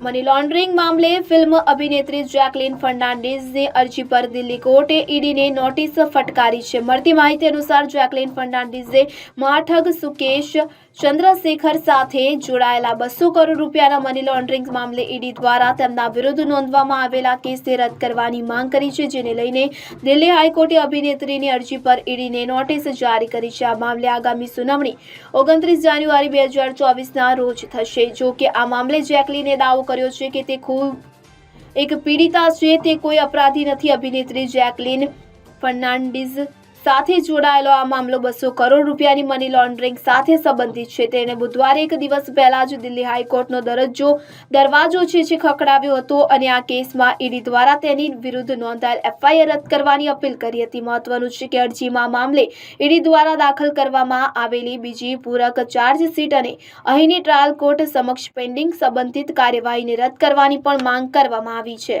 Money laundering મામલે film અભિનેત્રી Jacqueline ફર્નાન્ડીઝની અરજી પર દિલ્હી કોર્ટે ઈડીને નોટિસ ફટકારી છે મળતી માહિતી અનુસાર જેકલિન ફર્નાન્ડીઝે માઠગ સુકેશ ચંદ્રશેખર સાથે જોડાયેલા બસો કરોડ રૂપિયાના મની લોન્ડરિંગ મામલે ઈડી દ્વારા તેમના વિરુદ્ધ નોંધવામાં આવેલા કેસને રદ કરવાની માંગ કરી છે, જેને લઈને દિલ્હી હાઈકોર્ટે અભિનેત્રીની અરજી પર ઈડીને નોટિસ જારી કરી છે. આ મામલે આગામી સુનાવણી ઓગણત્રીસ જાન્યુઆરી બે હજાર ચોવીસના રોજ થશે. જો કે આ મામલે જેકલીને દાવો કર્યો છે કે તે ખૂબ એક પીડિતા છે તે કોઈ અપરાધી નથી અભિનેત્રી જેકલિન ફર્નાન્ડિઝ સાથે જોડાયેલો આ મામલો બસો કરોડ રૂપિયાની મની લોન્ડરિંગ સાથે સંબંધિત છે. તેણે બુધવારે એક દિવસ પહેલા જ દિલ્હી હાઈકોર્ટનો દરજ્જો, દરવાજો છે જે ખખડાવ્યો હતો અને આ કેસમાં ઈડી દ્વારા તેની વિરુદ્ધ નોંધાયેલ એફઆઈઆર રદ કરવાની અપીલ કરી હતી. મહત્વનું છે કે અરજીમાં મામલે ઈડી દ્વારા દાખલ કરવામાં આવેલી બીજી પૂરક ચાર્જશીટ અને અહીંની ટ્રાયલ કોર્ટ સમક્ષ પેન્ડિંગ સંબંધિત કાર્યવાહીને રદ કરવાની પણ માંગ કરવામાં આવી છે.